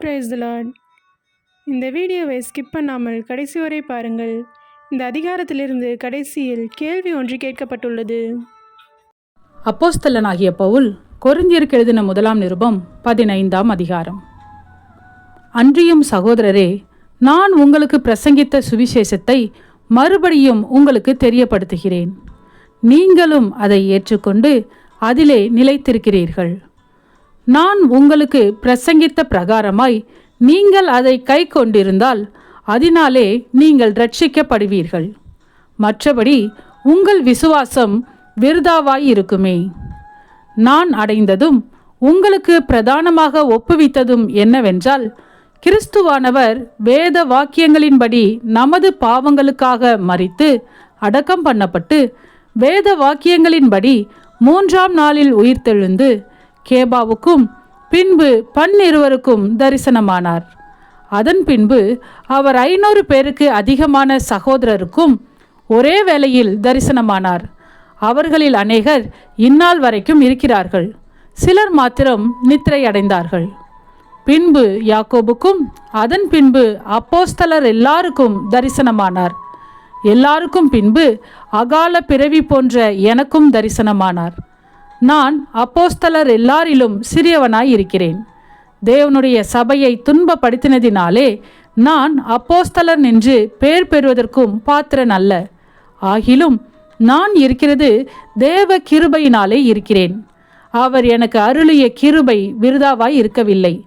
Price Lord இந்த வீடியோவை skip பண்ணாமல் கடைசி வரை பாருங்கள். இந்த அதிகாரத்திலிருந்து கடைசியில் கேள்வி ஒன்று கேட்கப்பட்டுள்ளது. அப்போஸ்தலனாகிய பவுல் கொரிந்தியருக்கு எழுதின முதலாம் நிருபம் பதினைந்தாம் அதிகாரம். அன்றியும் சகோதரரே நான் உங்களுக்கு பிரசங்கித்த சுவிசேஷத்தை மறுபடியும் உங்களுக்கு தெரியப்படுத்துகிறேன். நீங்களும் அதை ஏற்றுக்கொண்டு அதிலே நிலைத்திருக்கிறீர்கள். நான் உங்களுக்கு பிரசங்கித்த பிரகாரமாய் நீங்கள் அதை கை கொண்டிருந்தால் அதனாலே நீங்கள் ரட்சிக்கப்படுவீர்கள் மற்றபடி உங்கள் விசுவாசம் விருதாவாய் இருக்குமே நான் அடைந்ததும் உங்களுக்கு பிரதானமாக ஒப்புவித்ததும் என்னவென்றால் கிறிஸ்துவானவர் வேத வாக்கியங்களின்படி நமது பாவங்களுக்காக மறித்து அடக்கம் பண்ணப்பட்டு வேத வாக்கியங்களின்படி மூன்றாம் நாளில் உயிர்த்தெழுந்து கேபாவுக்கும் பின்பு பன்னிருவருக்கும் தரிசனமானார். அதன் பின்பு அவர் ஐநூறு பேருக்கு அதிகமான சகோதரருக்கும் ஒரே வேளையில் தரிசனமானார். அவர்களில் அநேகர் இந்நாள் வரைக்கும் இருக்கிறார்கள். சிலர் மாத்திரம் நித்திரை அடைந்தார்கள் பின்பு யாக்கோபுக்கும் அதன் பின்பு அப்போஸ்தலர் எல்லாருக்கும் தரிசனமானார். எல்லாருக்கும் பின்பு அகால பிறவி போன்ற எனக்கும் தரிசனமானார். நான் அப்போஸ்தலர் எல்லாரிலும் சிறியவனாய் இருக்கிறேன். தேவனுடைய சபையை துன்பப்படுத்தினதினாலே நான் அப்போஸ்தலர் நின்று பேர் பெறுவதற்கும் பாத்திரன் அல்ல. ஆகிலும் நான் இருக்கிறது தேவ கிருபையினாலே இருக்கிறேன். அவர் எனக்கு அருளிய கிருபை விருதாவாய் இருக்கவில்லை.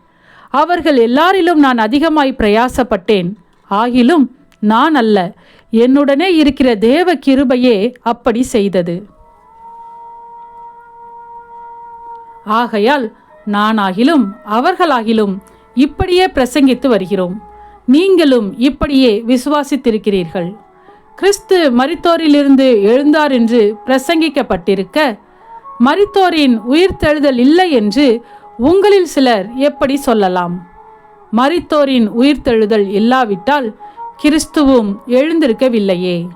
அவர்கள் எல்லாரிலும் நான் அதிகமாய் பிரயாசப்பட்டேன். ஆகிலும் நான் அல்ல. என்னுடனே இருக்கிற தேவ கிருபையே அப்படி செய்தது. ஆகையால் நானாகிலும் அவர்களாகிலும் இப்படியே பிரசங்கித்து வருகிறோம். நீங்களும் இப்படியே விசுவாசித்திருக்கிறீர்கள். கிறிஸ்து மரித்தோரிலிருந்து எழுந்தார் என்று பிரசங்கிக்கப்பட்டிருக்க மரித்தோரின் உயிர்த்தெழுதல் இல்லை என்று உங்களில் சிலர் எப்படி சொல்லலாம்? மரித்தோரின் உயிர்த்தெழுதல் இல்லாவிட்டால் கிறிஸ்துவும் எழுந்திருக்கவில்லையே.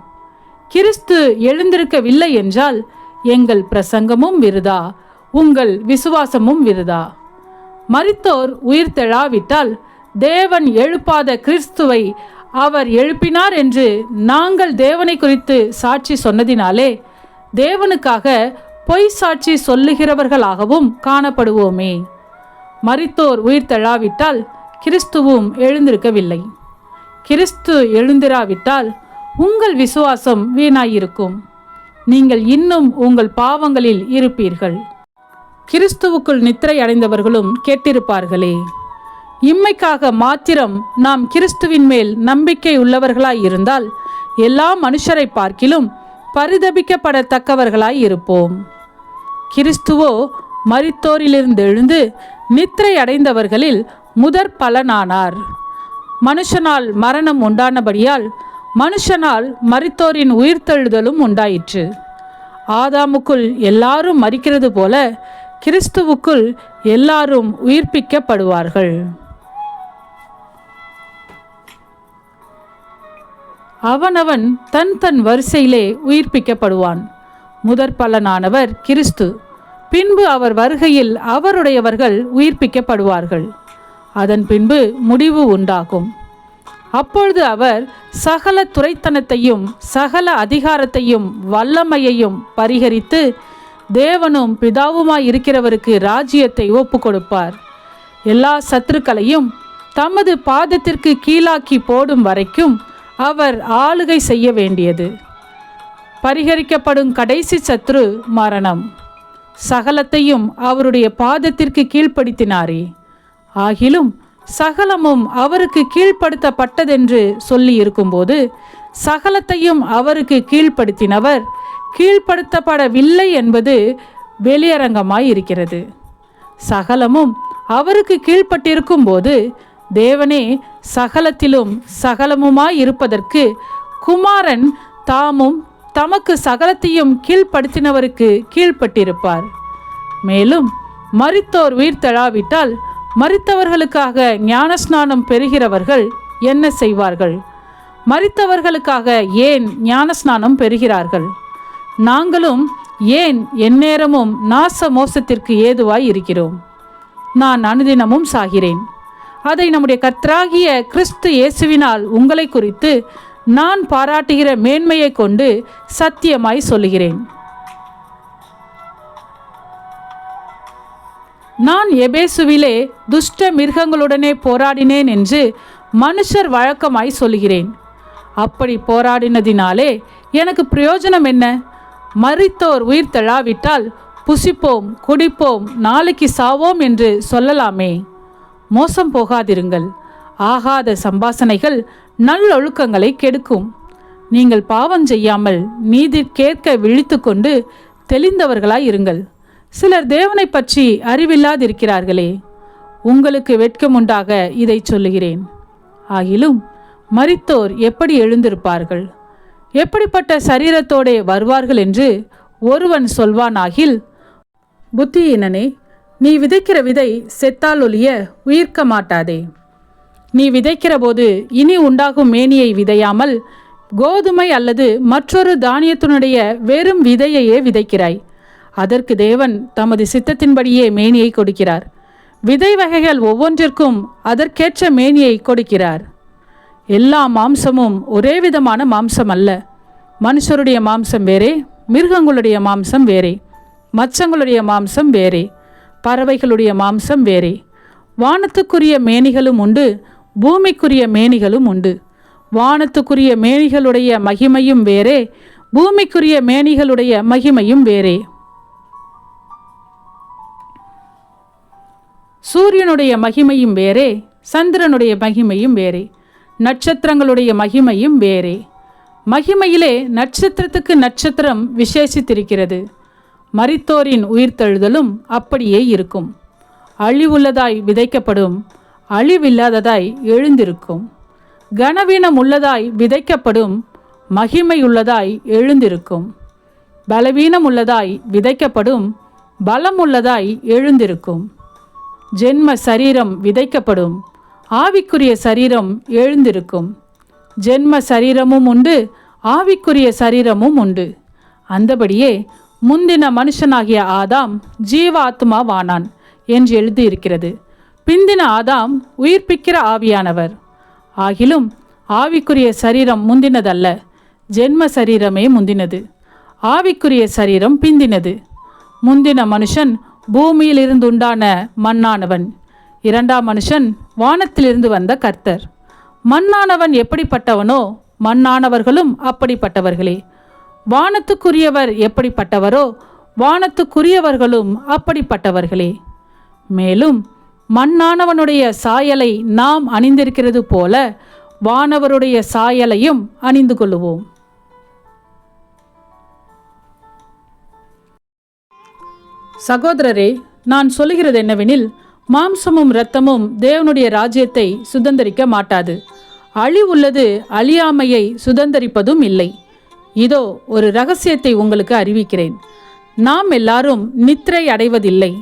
கிறிஸ்து எழுந்திருக்கவில்லை என்றால் எங்கள் பிரசங்கமும் விருதா? உங்கள் விசுவாசமும் விருதா? மறத்தோர் உயிர் தெழாவிட்டால் தேவன் எழுப்பாத கிறிஸ்துவை அவர் எழுப்பினார் என்று நாங்கள் தேவனை குறித்து சாட்சி சொன்னதினாலே தேவனுக்காக பொய் சாட்சி சொல்லுகிறவர்களாகவும் காணப்படுவோமே. மறத்தோர் உயிர் தெழாவிட்டால் கிறிஸ்துவும் எழுந்திருக்கவில்லை. கிறிஸ்து எழுந்திராவிட்டால் உங்கள் விசுவாசம் வீணாயிருக்கும். நீங்கள் இன்னும் உங்கள் பாவங்களில் இருப்பீர்கள். கிறிஸ்துவுக்குள் நித்திரை அடைந்தவர்களும் கேட்டிருப்பார்களே. இம்மைக்காக மாத்திரம் நாம் கிறிஸ்துவின் மேல் நம்பிக்கை உள்ளவர்களாய் இருந்தால் எல்லா மனுஷரை பார்க்கிலும் பரிதபிக்கப்படத்தக்கவர்களாய் இருப்போம். கிறிஸ்துவோ மரித்தோரிலிருந்து எழுந்து நித்திரை அடைந்தவர்களில் முதற் பலனானார். மனுஷனால் மரணம் உண்டானபடியால் மனுஷனால் மரித்தோரின் உயிர்த்தெழுதலும் உண்டாயிற்று. ஆதாமுக்குள் எல்லாரும் மறிக்கிறது போல கிறிஸ்துவுக்குள் எல்லாரும் உயிர்ப்பிக்கப்படுவார்கள். அவனவன் தன் தன் வரிசையிலே உயிர்ப்பிக்கப்படுவான். முதற் பலனானவர் கிறிஸ்து. பின்பு அவர் வருகையில் அவருடையவர்கள் உயிர்ப்பிக்கப்படுவார்கள். அதன் பின்பு முடிவு உண்டாகும். அப்பொழுது அவர் சகல துரைத்தனத்தையும் சகல அதிகாரத்தையும் வல்லமையையும் பரிகரித்து தேவனும் பிதாவுமாய் இருக்கிறவருக்கு ராஜ்யத்தை ஒப்பு கொடுப்பார் எல்லா சத்துருக்களையும் தமது பாதத்திற்கு கீழாக்கி போடும் வரைக்கும் அவர் ஆளுகை செய்ய வேண்டியது. பரிகரிக்கப்படும் கடைசி சத்ரு மரணம். சகலத்தையும் அவருடைய பாதத்திற்கு கீழ்ப்படுத்தினாரே. ஆகிலும் சகலமும் அவருக்கு கீழ்ப்படுத்தப்பட்டதென்று சொல்லி இருக்கும்போது சகலத்தையும் அவருக்கு கீழ்ப்படுத்தினவர் கீழ்ப்படுத்தப்படவில்லை என்பது வெளியரங்கமாய் இருக்கிறது. சகலமும் அவருக்கு கீழ்ப்பட்டிருக்கும் போது தேவனே சகலத்திலும் சகலமுமாய் இருப்பதற்கு குமாரன் தாமும் தமக்கு சகலத்தையும் கீழ்ப்படுத்தினவருக்கு கீழ்ப்பட்டிருப்பார். மேலும் மறித்தோர் உயிர் தழாவிட்டால் மரித்தவர்களுக்காக ஞானஸ்நானம் பெறுகிறவர்கள் என்ன செய்வார்கள்? மறித்தவர்களுக்காக ஏன் ஞானஸ்நானம் பெறுகிறார்கள்? நாங்களும் ஏன் எந்நேரமும் நாச மோசத்திற்கு ஏதுவாய் இருக்கிறோம்? நான் அனுதினமும் சாகிறேன். அதை நம்முடைய கர்த்தராகிய கிறிஸ்து இயேசுவினால் உங்களை குறித்து நான் பாராட்டுகிற மேன்மையை கொண்டு சத்தியமாய் சொல்லுகிறேன். நான் எபேசுவிலே துஷ்ட மிருகங்களுடனே போராடினேன் என்று மனுஷர் வழக்கமாய் சொல்லுகிறேன். அப்படி போராடினதினாலே எனக்கு பிரயோஜனம் என்ன? மறித்தோர் உயிர் தழாவிட்டால் புசிப்போம் குடிப்போம் நாளைக்கு சாவோம் என்று சொல்லலாமே. மோசம் போகாதிருங்கள். ஆகாத சம்பாசனைகள் நல்லொழுக்கங்களை கெடுக்கும். நீங்கள் பாவம் செய்யாமல் நீதி கேட்க விழித்து கொண்டு தெளிந்தவர்களாய் இருங்கள். சிலர் தேவனை பற்றி அறிவில்லாதிருக்கிறார்களே. உங்களுக்கு வெட்கமுண்டாக இதை சொல்லுகிறேன். ஆகிலும் மறித்தோர் எப்படி எழுந்திருப்பார்கள்? எப்படிப்பட்ட சரீரத்தோடே வருவார்கள் என்று ஒருவன் சொல்வானாகில் புத்தியினனே நீ விதைக்கிற விதை செத்தால் ஒழிய உயிர்க்க மாட்டாதே. நீ விதைக்கிற போது இனி உண்டாகும் மேனியை விதையாமல் கோதுமை அல்லது மற்றொரு தானியத்தினுடைய வெறும் விதையையே விதைக்கிறாய். அதற்கு தேவன் தமது சித்தத்தின்படியே மேனியை கொடுக்கிறார். விதை வகைகள் ஒவ்வொன்றிற்கும் அதற்கேற்ற மேனியை கொடுக்கிறார். எல்லா மாம்சமும் ஒரே விதமான மாம்சம் அல்ல. மனுஷருடைய மாம்சம் வேறே மிருகங்களுடைய மாம்சம் வேறே மச்சங்களுடைய மாம்சம் வேறே பறவைகளுடைய மாம்சம் வேறே. வானத்துக்குரிய மேனிகளும் உண்டு பூமிக்குரிய மேனிகளும் உண்டு. வானத்துக்குரிய மேனிகளுடைய மகிமையும் வேறே பூமிக்குரிய மேனிகளுடைய மகிமையும் வேறே. சூரியனுடைய மகிமையும் வேறே சந்திரனுடைய மகிமையும் வேறே. நட்சத்திரங்களுடைய மகிமையும் வேறே. மகிமையிலே நட்சத்திரத்துக்கு நட்சத்திரம் விசேஷித்திருக்கிறது. மரித்தோரின் உயிர்த்தெழுதலும் அப்படியே இருக்கும். அழிவுள்ளதாய் விதைக்கப்படும் அழிவில்லாததாய் எழுந்திருக்கும். கனவீனம் உள்ளதாய் விதைக்கப்படும் மகிமையுள்ளதாய் எழுந்திருக்கும். பலவீனம் உள்ளதாய் விதைக்கப்படும் பலம் உள்ளதாய் எழுந்திருக்கும். ஜென்ம சரீரம் விதைக்கப்படும் ஆவிக்குரிய சரீரம் எழுந்திருக்கும். ஜென்ம சரீரமும் உண்டு ஆவிக்குரிய சரீரமும் உண்டு. அந்தபடியே முந்தின மனுஷனாகிய ஆதாம் ஜீவாத்மாவானான் என்று எழுதியிருக்கிறது. பிந்தின ஆதாம் உயிர்ப்பிக்கிற ஆவியானவர். ஆகிலும் ஆவிக்குரிய சரீரம் முந்தினதல்ல ஜென்ம சரீரமே முந்தினது. ஆவிக்குரிய சரீரம் பிந்தினது. முந்தின மனுஷன் பூமியிலிருந்துண்டான மண்ணானவன். இரண்டாம் மனுஷன் வானத்திலிருந்து வந்த கர்த்தர். மண்ணானவன் எப்படிப்பட்டவனோ மண்ணானவர்களும் அப்படிப்பட்டவர்களே. வானத்துக்குரியவர் எப்படிப்பட்டவரோ வானத்துக்குரியவர்களும் அப்படிப்பட்டவர்களே. மேலும் மண்ணானவனுடைய சாயலை நாம் அணிந்திருக்கிறது போல வானவருடைய சாயலையும் அணிந்து கொள்ளுவோம். சகோதரரே நான் சொல்லுகிறது என்னவெனில் மாம்சமும் இரத்தமும் தேவனுடைய ராஜ்யத்தை சுதந்தரிக்க மாட்டாது. அழிவுள்ளது அழியாமையை சுதந்தரிப்பதும் இல்லை. இதோ ஒரு ரகசியத்தை உங்களுக்கு அறிவிக்கிறேன். நாம் எல்லாரும் நித்திரை அடைவதில்லை.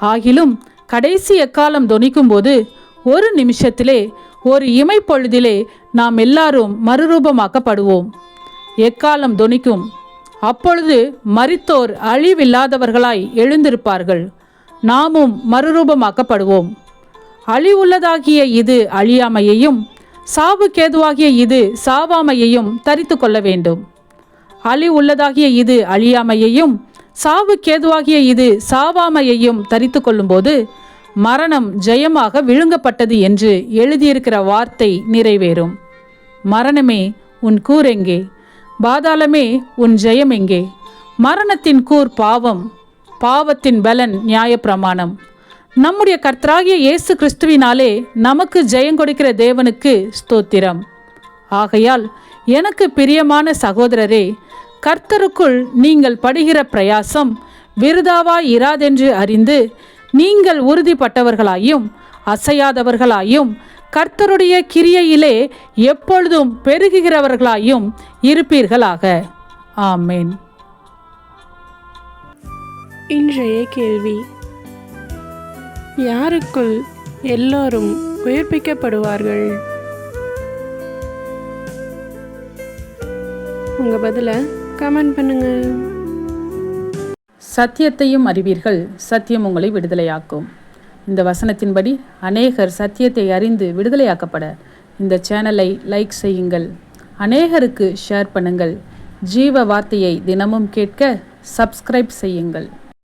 ஆகிலும் கடைசி எக்காலம் தொனிக்கும்போது ஒரு நிமிஷத்திலே ஒரு இமைப்பொழுதிலே நாம் எல்லாரும் மறுரூபமாக்கப்படுவோம். எக்காலம் தொனிக்கும்? அப்பொழுது மறித்தோர் அழிவில்லாதவர்களாய் எழுந்திருப்பார்கள். நாமும் மறுரூபமாக்கப்படுவோம். அழிவுள்ளதாகிய இது அழியாமையையும் சாவுக்கேதுவாகிய இது சாவாமையையும் தரித்து கொள்ள வேண்டும். அழிவுள்ளதாகிய இது அழியாமையையும் சாவுக்கேதுவாகிய இது சாவாமையையும் தரித்து கொள்ளும்போது மரணம் ஜெயமாக விழுங்கப்பட்டது என்று எழுதியிருக்கிற வார்த்தை நிறைவேறும். மரணமே உன் கூர் எங்கே பாதாளமே உன் ஜெயம் எங்கே மரணத்தின் கூர் பாவம் பாவத்தின் பலன் நியாயப்பிரமாணம். நம்முடைய கர்த்தராகிய இயேசு கிறிஸ்துவினாலே நமக்கு ஜெயம் கொடுக்கிற தேவனுக்கு ஸ்தோத்திரம். ஆகையால் எனக்கு பிரியமான சகோதரரே கர்த்தருக்குள் நீங்கள் படுகிற பிரயாசம் விருதாவாய் இராதென்று அறிந்து நீங்கள் உறுதிப்பட்டவர்களாயும் அசையாதவர்களாயும் கர்த்தருடைய கிரியையிலே எப்பொழுதும் பெருகுகிறவர்களாயும் இருப்பீர்களாக. ஆமேன். இன்றைய கேள்வி. யாருக்குள் எல்லோரும் உயிர்ப்பிக்கப்படுவார்கள்? உங்க பதிலை கமெண்ட் பண்ணுங்க. சத்தியத்தையும் அறிவீர்கள் சத்தியம் உங்களை விடுதலையாக்கும். இந்த வசனத்தின்படி அநேகர் சத்தியத்தை அறிந்து விடுதலையாக்கப்பட. இந்த சேனலை லைக் செய்யுங்கள் அநேகருக்கு ஷேர் பண்ணுங்கள் ஜீவ வார்த்தையை தினமும் கேட்க சப்ஸ்கிரைப் செய்யுங்கள்.